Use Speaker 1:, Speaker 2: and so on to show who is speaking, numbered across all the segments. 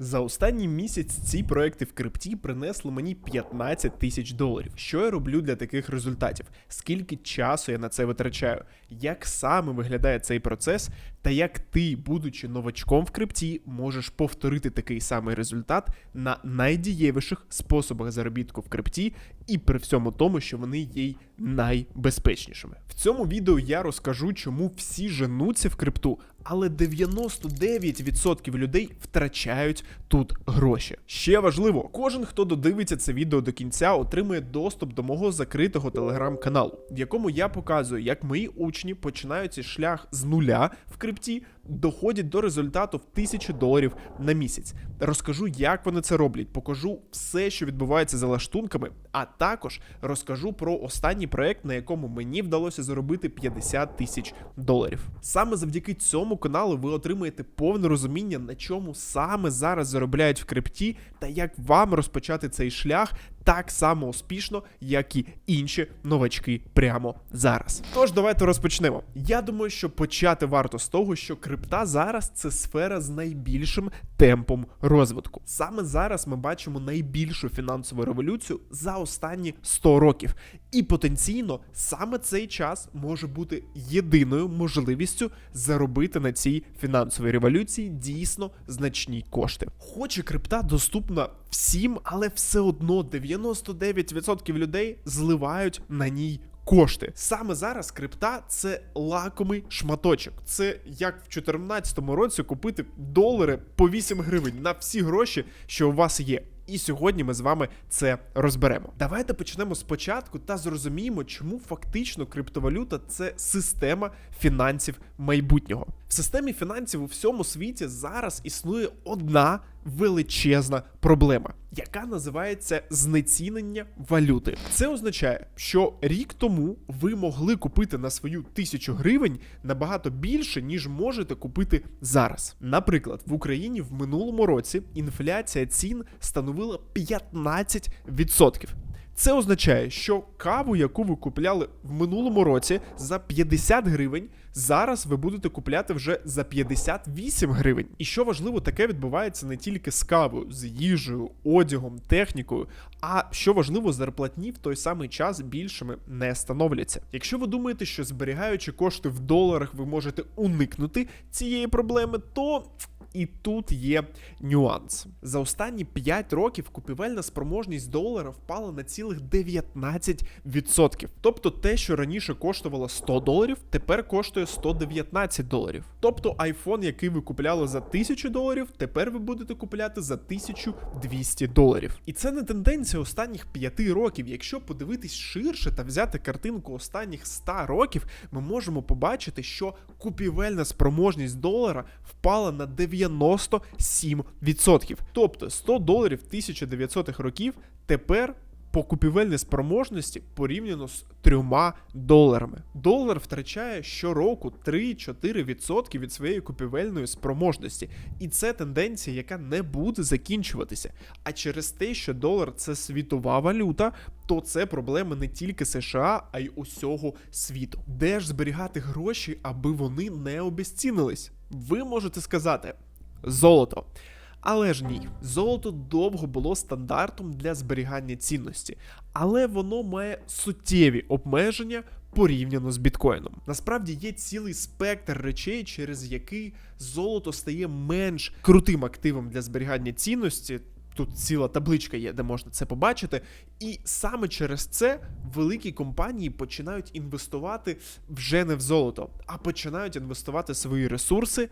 Speaker 1: За останній місяць ці проекти в крипті принесли мені 15 тисяч доларів. Що я роблю для таких результатів? Скільки часу я на це витрачаю? Як саме виглядає цей процес? Та як ти, будучи новачком в крипті, можеш повторити такий самий результат на найдієвіших способах заробітку в крипті, і при всьому тому, що вони є й найбезпечнішими. В цьому відео я розкажу, чому всі женуться в крипту, але 99% людей втрачають тут гроші. Ще важливо, кожен, хто додивиться це відео до кінця, отримує доступ до мого закритого телеграм-каналу, в якому я показую, як мої учні починають цей шлях з нуля в крипті, доходять до результату в тисячу доларів на місяць. Розкажу, як вони це роблять, покажу все, що відбувається за лаштунками, а також розкажу про останній проект, на якому мені вдалося заробити 50 тисяч доларів. Саме завдяки цьому каналу ви отримаєте повне розуміння, на чому саме зараз заробляють в крипті, та як вам розпочати цей шлях так само успішно, як і інші новачки прямо зараз. Тож давайте розпочнемо. Я думаю, що почати варто з того, що крипта зараз це сфера з найбільшим темпом розвитку. Саме зараз ми бачимо найбільшу фінансову революцію за останні 100 років. І потенційно саме цей час може бути єдиною можливістю заробити на цій фінансовій революції дійсно значні кошти. Хоч і крипта доступна всім, але все одно 99% людей зливають на ній. Кошти саме зараз крипта це лакомий шматочок. Це як в 2014 році купити долари по 8 гривень на всі гроші, що у вас є. І сьогодні ми з вами це розберемо. Давайте почнемо спочатку та зрозуміємо, чому фактично криптовалюта це система фінансів майбутнього. В системі фінансів у всьому світі зараз існує одна величезна проблема, яка називається знецінення валюти. Це означає, що рік тому ви могли купити на свою тисячу гривень набагато більше, ніж можете купити зараз. Наприклад, в Україні в минулому році інфляція цін становила 15%. Це означає, що каву, яку ви купляли в минулому році за 50 гривень, зараз ви будете купляти вже за 58 гривень. І що важливо, таке відбувається не тільки з кавою, з їжею, одягом, технікою. А що важливо, зарплатні в той самий час більшими не становляться. Якщо ви думаєте, що зберігаючи кошти в доларах, ви можете уникнути цієї проблеми, то і тут є нюанс. За останні 5 років купівельна спроможність долара впала на цілих 19%. Тобто те, що раніше коштувало 100 доларів, тепер коштує 119 доларів. Тобто iPhone, який ви купляли за 1000 доларів, тепер ви будете купляти за 1200 доларів. І це не тенденція останніх 5 років. Якщо подивитись ширше та взяти картинку останніх 100 років, ми можемо побачити, що купівельна спроможність долара впала на 97%. Тобто 100 доларів 1900-х років тепер по купівельній спроможності порівняно з трьома доларами. Долар втрачає щороку 3-4% від своєї купівельної спроможності. І це тенденція, яка не буде закінчуватися. А через те, що долар це світова валюта, то це проблеми не тільки США, а й усього світу. Де ж зберігати гроші, аби вони не обезцінились? Ви можете сказати золото. Але ж ні, золото довго було стандартом для зберігання цінності, але воно має суттєві обмеження порівняно з біткоїном. Насправді є цілий спектр речей, через який золото стає менш крутим активом для зберігання цінності. Тут ціла табличка є, де можна це побачити. І саме через це великі компанії починають інвестувати вже не в золото, а починають інвестувати свої ресурси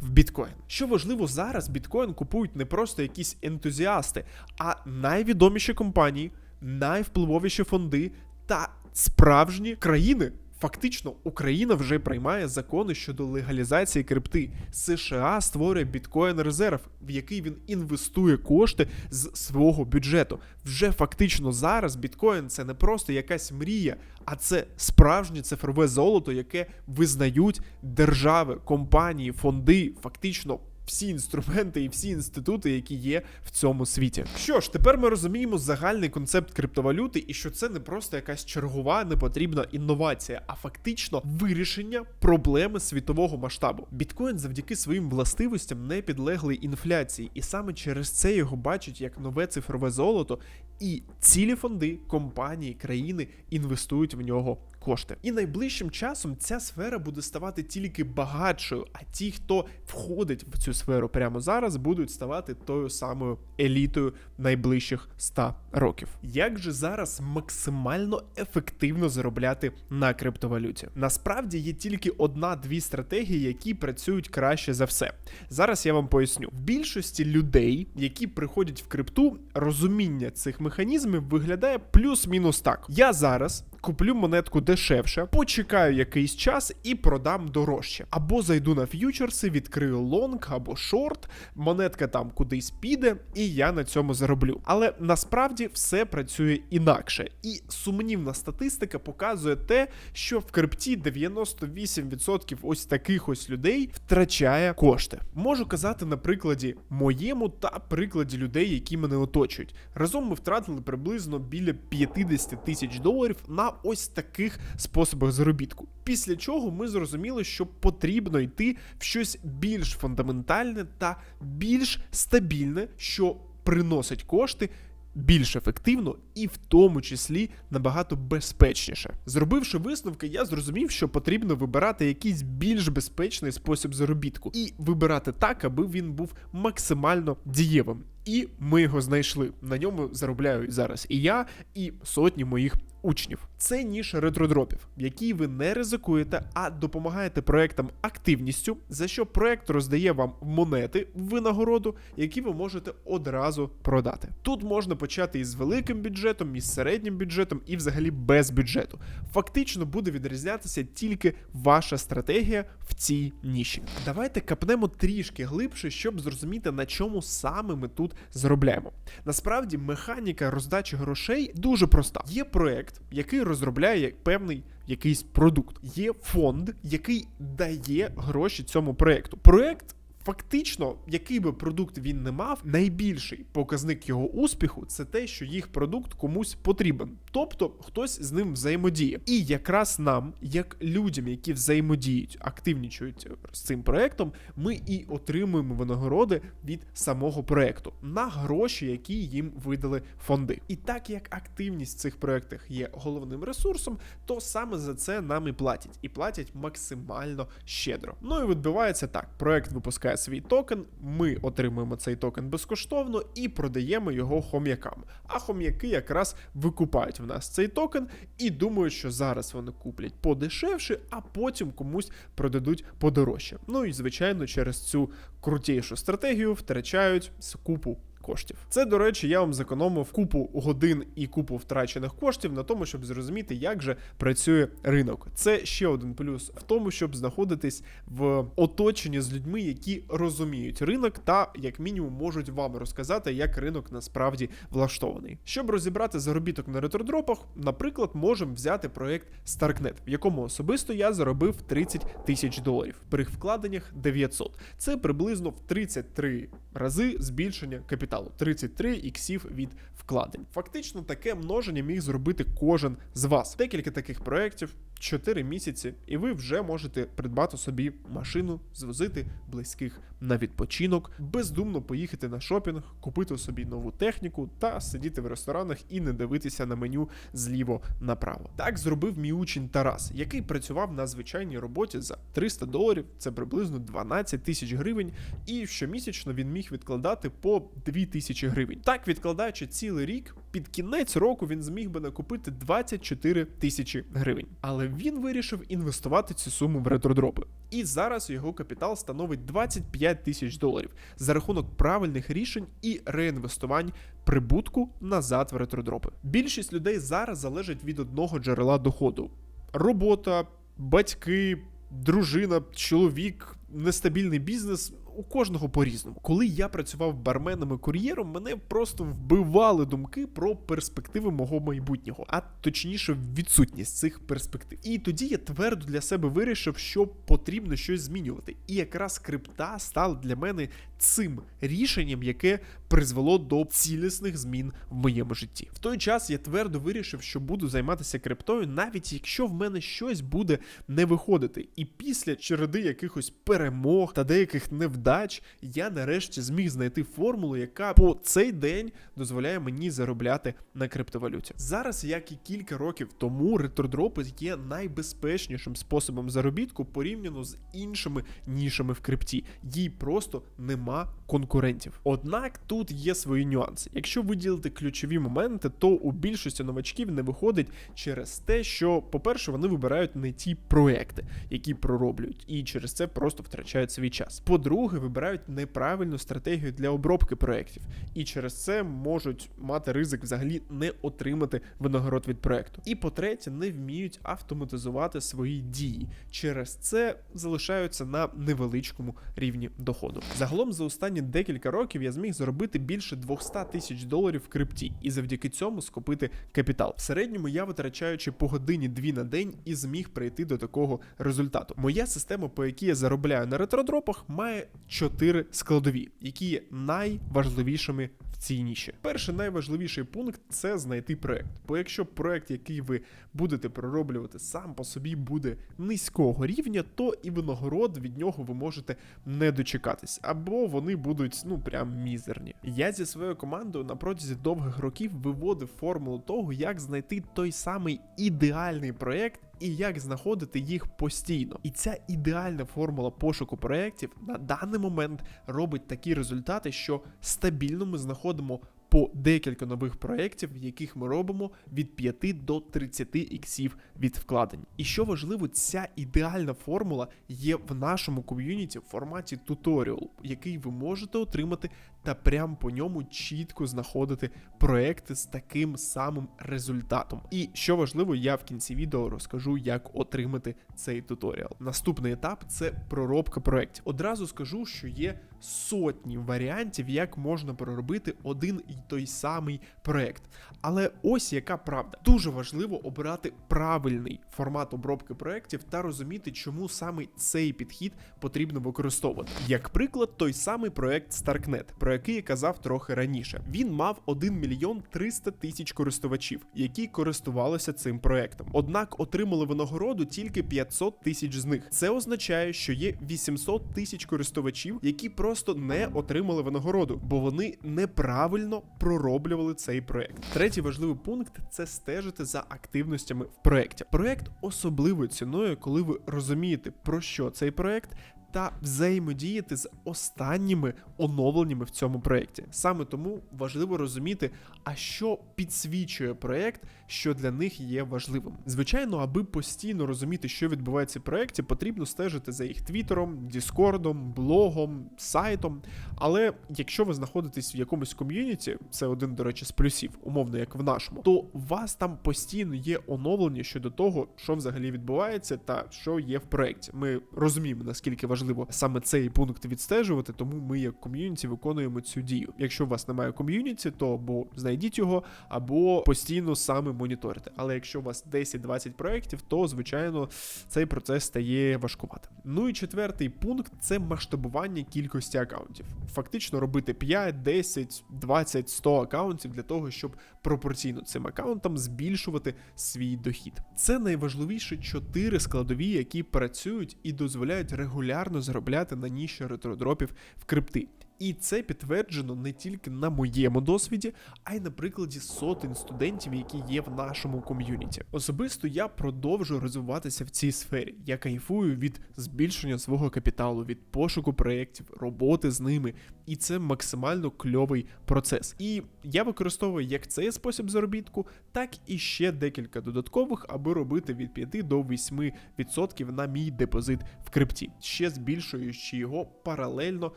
Speaker 1: в біткоін. Що важливо зараз, біткоін купують не просто якісь ентузіасти, а найвідоміші компанії, найвпливовіші фонди та справжні країни. Фактично, Україна вже приймає закони щодо легалізації крипти. США створює біткоін резерв, в який він інвестує кошти з свого бюджету. Вже фактично зараз біткоін це не просто якась мрія, а це справжнє цифрове золото, яке визнають держави, компанії, фонди, фактично всі інструменти і всі інститути, які є в цьому світі. Що ж, тепер ми розуміємо загальний концепт криптовалюти, і що це не просто якась чергова непотрібна інновація, а фактично вирішення проблеми світового масштабу. Біткоін завдяки своїм властивостям не підлеглий інфляції, і саме через це його бачать як нове цифрове золото, і цілі фонди, компанії, країни інвестують в нього кошти. І найближчим часом ця сфера буде ставати тільки багатшою, а ті, хто входить в цю сферу прямо зараз, будуть ставати тою самою елітою найближчих 100 років. Як же зараз максимально ефективно заробляти на криптовалюті? Насправді є тільки одна-дві стратегії, які працюють краще за все. Зараз я вам поясню. В більшості людей, які приходять в крипту, розуміння цих механізмів виглядає плюс-мінус так. Я зараз куплю монетку дешевше, почекаю якийсь час і продам дорожче. Або зайду на ф'ючерси, відкрию лонг або шорт, монетка там кудись піде, і я на цьому зароблю. Але насправді все працює інакше. І сумнівна статистика показує те, що в крипті 98% ось таких ось людей втрачає кошти. Можу казати на прикладі моєму та прикладі людей, які мене оточують. Разом ми втратили приблизно біля 50 тисяч доларів на ось таких способах заробітку. Після чого ми зрозуміли, що потрібно йти в щось більш фундаментальне та більш стабільне, що приносить кошти. Більш ефективно і в тому числі набагато безпечніше. Зробивши висновки, я зрозумів, що потрібно вибирати якийсь більш безпечний спосіб заробітку і вибирати так, аби він був максимально дієвим. І ми його знайшли. На ньому заробляю зараз і я, і сотні моїх учнів. Це ніж ретродропів, які ви не ризикуєте, а допомагаєте проектам активністю, за що проект роздає вам монети в винагороду, які ви можете одразу продати. Тут можна почати із великим бюджетом, із середнім бюджетом і взагалі без бюджету. Фактично буде відрізнятися тільки ваша стратегія в цій ніші. Давайте капнемо трішки глибше, щоб зрозуміти, на чому саме ми тут заробляємо. Насправді, механіка роздачі грошей дуже проста. Є проект, який розробляє певний якийсь продукт. Є фонд, який дає гроші цьому проекту. Проект. Фактично, який би продукт він не мав, найбільший показник його успіху це те, що їх продукт комусь потрібен, тобто хтось з ним взаємодіє. І якраз нам, як людям, які взаємодіють, активнічують з цим проектом, ми і отримуємо винагороди від самого проекту на гроші, які їм видали фонди. І так як активність в цих проектах є головним ресурсом, то саме за це нам і платять, і платять максимально щедро. Ну і відбувається так: проект випускає свій токен, ми отримуємо цей токен безкоштовно і продаємо його хом'якам. А хом'яки якраз викупають в нас цей токен і думають, що зараз вони куплять подешевше, а потім комусь продадуть подорожче. Ну і звичайно, через цю крутішу стратегію втрачають купу коштів. Це, до речі, я вам зекономив купу годин і купу втрачених коштів на тому, щоб зрозуміти, як же працює ринок. Це ще один плюс в тому, щоб знаходитись в оточенні з людьми, які розуміють ринок, та як мінімум можуть вам розказати, як ринок насправді влаштований. Щоб розібрати заробіток на ретродропах, наприклад, можемо взяти проект Starknet, в якому особисто я заробив 30 тисяч доларів при вкладеннях 900. Це приблизно в 33 рази збільшення капіталу. 33 іксів від вкладень. Фактично, таке множення міг зробити кожен з вас. Декілька таких проєктів, 4 місяці, і ви вже можете придбати собі машину, звозити близьких на відпочинок, бездумно поїхати на шопінг, купити собі нову техніку та сидіти в ресторанах і не дивитися на меню зліво направо. Так зробив мій учень Тарас, який працював на звичайній роботі за 300 доларів, це приблизно 12 тисяч гривень, і щомісячно він міг відкладати по 2 тисячі гривень. Так, відкладаючи цілий рік, під кінець року він зміг би накупити 24 тисячі гривень. Але він вирішив інвестувати цю суму в ретродропи. І зараз його капітал становить 25 тисяч доларів за рахунок правильних рішень і реінвестувань прибутку назад в ретродропи. Більшість людей зараз залежить від одного джерела доходу: робота, батьки, дружина, чоловік. Нестабільний бізнес, у кожного по-різному. Коли я працював барменом і кур'єром, мене просто вбивали думки про перспективи мого майбутнього, а точніше, відсутність цих перспектив. І тоді я твердо для себе вирішив, що потрібно щось змінювати. І якраз крипта стала для мене цим рішенням, яке призвело до цілісних змін в моєму житті. В той час я твердо вирішив, що буду займатися криптою, навіть якщо в мене щось буде не виходити. І після череди якихось перемог та деяких невдач я нарешті зміг знайти формулу, яка по цей день дозволяє мені заробляти на криптовалюті. Зараз, як і кілька років тому, ретродропи є найбезпечнішим способом заробітку порівняно з іншими нішами в крипті. Їй просто нема конкурентів. Однак тут є свої нюанси. Якщо виділити ключові моменти, то у більшості новачків не виходить через те, що, по-перше, вони вибирають не ті проекти, які пророблюють, і через це просто втрачають свій час. По-друге, вибирають неправильну стратегію для обробки проєктів, і через це можуть мати ризик взагалі не отримати винагород від проекту. І по-третє, не вміють автоматизувати свої дії. Через це залишаються на невеличкому рівні доходу. Загалом за останні декілька років я зміг заробити більше 200 тисяч доларів в крипті і завдяки цьому скопити капітал. В середньому я витрачаючи по годині дві на день і зміг прийти до такого результату. Моя система, по якій я заробляю на ретродропах, має чотири складові, які є найважливішими в цій ніші. Перший найважливіший пункт це знайти проект. Бо якщо проект, який ви будете пророблювати, сам по собі буде низького рівня, то і винагород від нього ви можете не дочекатись, або вони будуть ну прям мізерні. Я зі своєю командою на протязі довгих років виводив формулу того, як знайти той самий ідеальний проект. І як знаходити їх постійно, і ця ідеальна формула пошуку проєктів на даний момент робить такі результати, що стабільно ми знаходимо по декілька нових проєктів, в яких ми робимо від 5 до 30 іксів від вкладень. І що важливо, ця ідеальна формула є в нашому ком'юніті в форматі туторіал, який ви можете отримати та прямо по ньому чітко знаходити проекти з таким самим результатом. І що важливо, я в кінці відео розкажу, як отримати цей туторіал. Наступний етап це проробка проєктів. Одразу скажу, що є сотні варіантів, як можна проробити один і той самий проект. Але ось яка правда. Дуже важливо обирати правильний формат обробки проєктів та розуміти, чому саме цей підхід потрібно використовувати. Як приклад, той самий проект Starknet, про який я казав трохи раніше. Він мав 1 мільйон 300 тисяч користувачів, які користувалися цим проектом. Однак отримали винагороду тільки 500 тисяч з них. Це означає, що є 800 тисяч користувачів, які просто не отримали винагороду, бо вони неправильно пророблювали цей проект. Третій важливий пункт це стежити за активностями в проекті. Проект особливою ціною, коли ви розумієте, про що цей проект. Та взаємодіяти з останніми оновленнями в цьому проєкті. Саме тому важливо розуміти, а що підсвічує проєкт, що для них є важливим. Звичайно, аби постійно розуміти, що відбувається в проєкті, потрібно стежити за їх твіттером, діскордом, блогом, сайтом. Але якщо ви знаходитесь в якомусь ком'юніті, це один, до речі, з плюсів, умовно, як в нашому, то у вас там постійно є оновлення щодо того, що взагалі відбувається, та що є в проєкті. Ми розуміємо, наскільки важливо саме цей пункт відстежувати, тому ми, як ком'юніті, виконуємо цю дію. Якщо у вас немає ком'юніті, то або знайдіть його, або постійно саме моніторити. Але якщо у вас 10-20 проєктів, то звичайно цей процес стає важкуватим. Ну і четвертий пункт це масштабування кількості акаунтів. Фактично робити 5, 10, 20, 100 акаунтів для того, щоб пропорційно цим акаунтам збільшувати свій дохід. Це найважливіші чотири складові, які працюють і дозволяють регулярно заробляти на ніші ретродропів в крипти. І це підтверджено не тільки на моєму досвіді, а й на прикладі сотень студентів, які є в нашому ком'юніті. Особисто я продовжую розвиватися в цій сфері. Я кайфую від збільшення свого капіталу, від пошуку проєктів, роботи з ними, і це максимально кльовий процес. І я використовую як цей спосіб заробітку, так і ще декілька додаткових, аби робити від 5 до 8% на мій депозит в крипті, ще збільшуючи його паралельно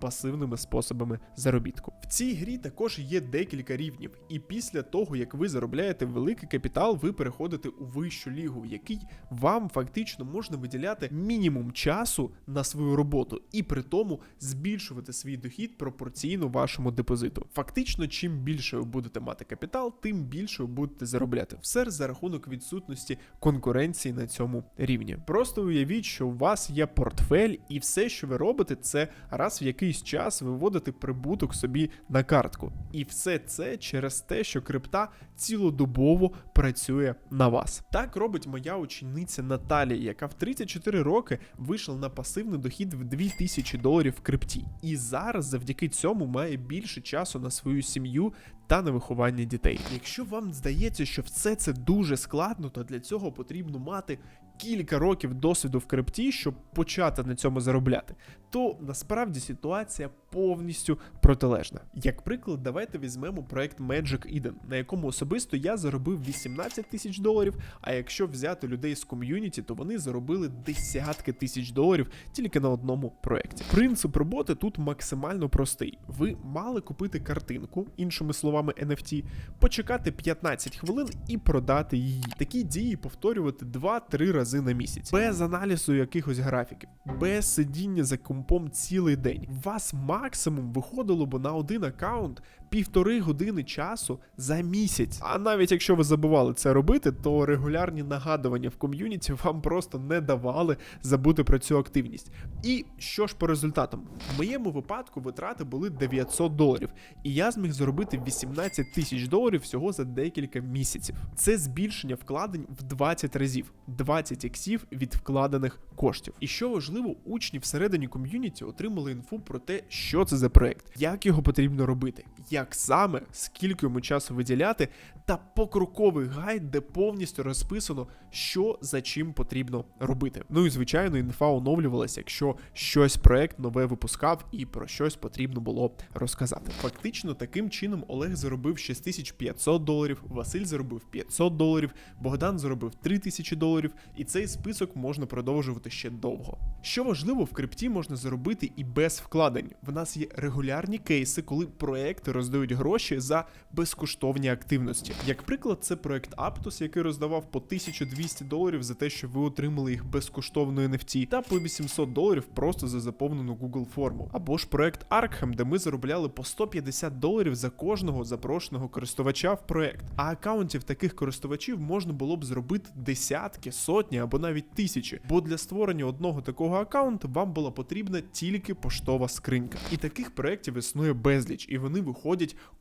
Speaker 1: пасивними способами способами заробітку. В цій грі також є декілька рівнів, і після того, як ви заробляєте великий капітал, ви переходите у вищу лігу, в якій вам фактично можна виділяти мінімум часу на свою роботу, і при тому збільшувати свій дохід пропорційно вашому депозиту. Фактично, чим більше ви будете мати капітал, тим більше ви будете заробляти. Все за рахунок відсутності конкуренції на цьому рівні. Просто уявіть, що у вас є портфель, і все, що ви робите, це раз в якийсь час виводити прибуток собі на картку. І все це через те, що крипта цілодобово працює на вас. Так робить моя учениця Наталія, яка в 34 роки вийшла на пасивний дохід в 2000 доларів в крипті. І зараз завдяки цьому має більше часу на свою сім'ю та на виховання дітей. Якщо вам здається, що все це дуже складно, то для цього потрібно мати кілька років досвіду в крипті, щоб почати на цьому заробляти, то насправді ситуація повністю протилежна. Як приклад, давайте візьмемо проект Magic Eden, на якому особисто я заробив 18 тисяч доларів. А якщо взяти людей з ком'юніті, то вони заробили десятки тисяч доларів тільки на одному проекті. Принцип роботи тут максимально простий. Ви мали купити картинку, іншими словами, NFT, почекати 15 хвилин і продати її. Такі дії повторювати 2-3 рази на місяць, без аналізу якихось графіків, без сидіння за компом цілий день. У вас максимум виходило б на один аккаунт півтори години часу за місяць. А навіть якщо ви забували це робити, то регулярні нагадування в ком'юніті вам просто не давали забути про цю активність. І що ж по результатам? В моєму випадку витрати були 900 доларів, і я зміг заробити 18 тисяч доларів всього за декілька місяців. Це збільшення вкладень в 20 разів, 20 іксів від вкладених коштів. І що важливо, учні всередині ком'юніті отримали інфу про те, що це за проект, як його потрібно робити, як саме, скільки йому часу виділяти, та покроковий гайд, де повністю розписано, що за чим потрібно робити. Ну і звичайно, інфа оновлювалася, якщо щось проект нове випускав і про щось потрібно було розказати. Фактично, таким чином Олег заробив 6500 доларів, Василь заробив 500 доларів, Богдан заробив 3000 доларів, і цей список можна продовжувати ще довго. Що важливо, в крипті можна заробити і без вкладень. В нас є регулярні кейси, коли проекти роздають гроші за безкоштовні активності. Як приклад, це проект Aptos, який роздавав по 1200 доларів за те, що ви отримали їх безкоштовно NFT, та по 800 доларів просто за заповнену Google форму. Або ж проект Arkham, де ми заробляли по 150 доларів за кожного запрошеного користувача в проект. А акаунтів таких користувачів можна було б зробити десятки, сотні або навіть тисячі. Бо для створення одного такого акаунту вам була потрібна тільки поштова скринька. І таких проєктів існує безліч, і вони виходять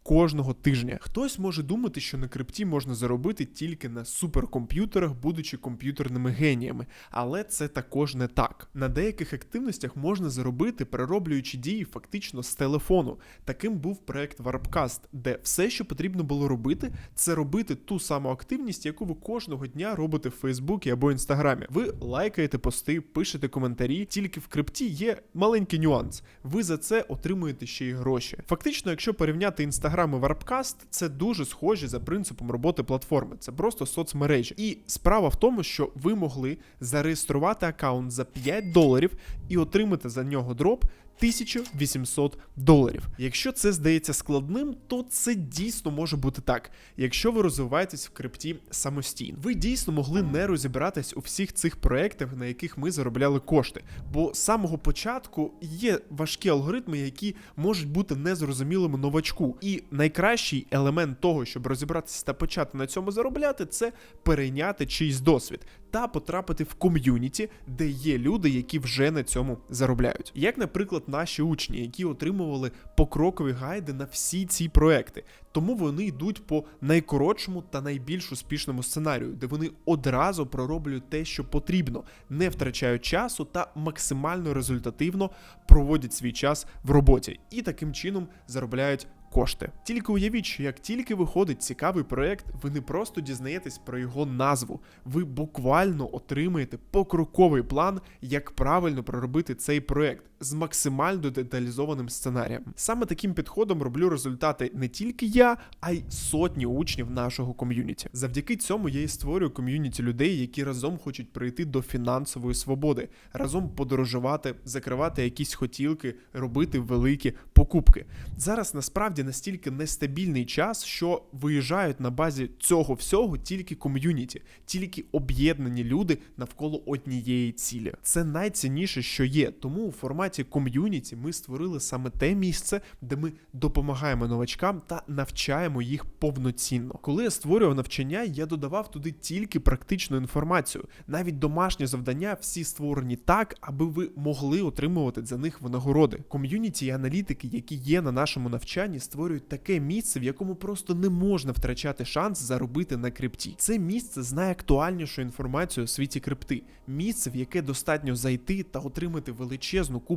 Speaker 1: кожного тижня. Хтось може думати, що на крипті можна заробити тільки на суперкомп'ютерах, будучи комп'ютерними геніями, але це також не так. На деяких активностях можна заробити, перероблюючи дії фактично з телефону. Таким був проект Warpcast, де все, що потрібно було робити, це робити ту саму активність, яку ви кожного дня робите в Фейсбуці або Інстаграмі. Ви лайкаєте пости, пишете коментарі. Тільки в крипті є маленький нюанс. Ви за це отримуєте ще й гроші. Фактично, якщо порівняти інстаграм і Варпкаст, це дуже схожі за принципом роботи платформи. Це просто соцмережі. І справа в тому, що ви могли зареєструвати аккаунт за 5 доларів і отримати за нього дроп 1800 доларів. Якщо це здається складним, то це дійсно може бути так. Якщо ви розвиваєтесь в крипті самостійно, ви дійсно могли не розібратись у всіх цих проєктах, на яких ми заробляли кошти. Бо з самого початку є важкі алгоритми, які можуть бути незрозумілими новачку. І найкращий елемент того, щоб розібратися та почати на цьому заробляти, це перейняти чийсь досвід та потрапити в ком'юніті, де є люди, які вже на цьому заробляють. Як, наприклад, наші учні, які отримували покрокові гайди на всі ці проекти. Тому вони йдуть по найкоротшому та найбільш успішному сценарію, де вони одразу пророблюють те, що потрібно, не втрачають часу та максимально результативно проводять свій час в роботі і таким чином заробляють. Кошти. Тільки уявіть, що як тільки виходить цікавий проект, ви не просто дізнаєтесь про його назву, ви буквально отримаєте покроковий план, як правильно проробити цей проект з максимально деталізованим сценарієм. Саме таким підходом роблю результати не тільки я, а й сотні учнів нашого ком'юніті. Завдяки цьому я і створюю ком'юніті людей, які разом хочуть прийти до фінансової свободи, разом подорожувати, закривати якісь хотілки, робити великі покупки. Зараз насправді настільки нестабільний час, що виїжджають на базі цього всього тільки ком'юніті, тільки об'єднані люди навколо однієї цілі. Це найцінніше, що є. Тому у форматі ком'юніті ми створили саме те місце, де ми допомагаємо новачкам та навчаємо їх повноцінно. Коли я створював навчання, я додавав туди тільки практичну інформацію. Навіть домашні завдання всі створені так, аби ви могли отримувати за них винагороди. Ком'юніті і аналітики, які є на нашому навчанні, створюють таке місце, в якому просто не можна втрачати шанс заробити на крипті. Це місце з найактуальнішою інформацією у світі крипти. Місце, в яке достатньо зайти та отримати величезну купу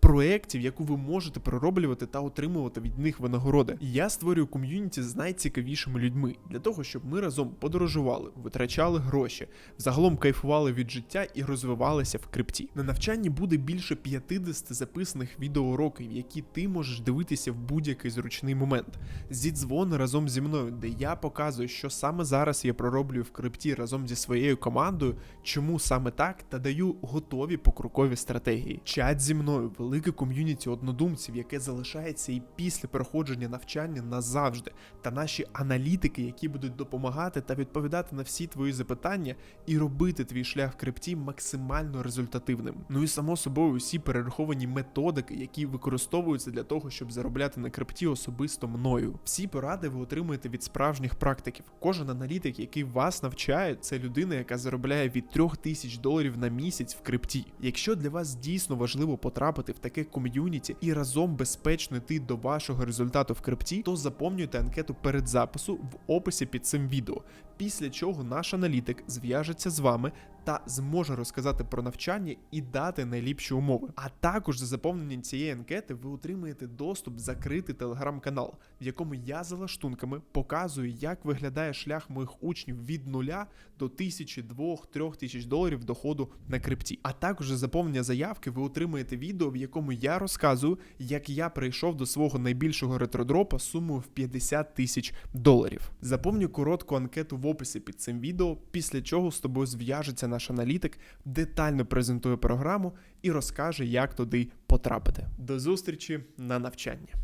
Speaker 1: проєктів, яку ви можете пророблювати та отримувати від них винагороди. Я створюю ком'юніті з найцікавішими людьми для того, щоб ми разом подорожували, витрачали гроші, загалом кайфували від життя і розвивалися в крипті. На навчанні буде більше 50 записаних відеоуроків, які ти можеш дивитися в будь-який зручний момент. Зідзвони разом зі мною, де я показую, що саме зараз я пророблюю в крипті разом зі своєю командою, чому саме так, та даю готові покрокові стратегії. Чат зі мною, велике ком'юніті однодумців, яке залишається і після проходження навчання назавжди, та наші аналітики, які будуть допомагати та відповідати на всі твої запитання і робити твій шлях в крипті максимально результативним. Ну і само собою усі перераховані методики, які використовуються для того, щоб заробляти на крипті особисто мною. Всі поради ви отримуєте від справжніх практиків. Кожен аналітик, який вас навчає, це людина, яка заробляє від 3000 доларів на місяць в крипті. Якщо для вас дійсно важливо потрапити в таке ком'юніті і разом безпечно йти до вашого результату в крипті, то заповнюйте анкету перед запису в описі під цим відео. Після чого наш аналітик зв'яжеться з вами та зможе розказати про навчання і дати найліпші умови. А також за заповнення цієї анкети ви отримаєте доступ в закритий телеграм-канал, в якому я за лаштунками показую, як виглядає шлях моїх учнів від нуля до тисячі, двох, трьох тисяч доларів доходу на крипті. А також за заповнення заявки ви отримаєте відео, в якому я розказую, як я прийшов до свого найбільшого ретродропа сумою в 50 тисяч доларів. Заповню коротку анкету в описі під цим відео, після чого з тобою зв'яжеться наш аналітик, детально презентує програму і розкаже, як туди потрапити. До зустрічі на навчанні.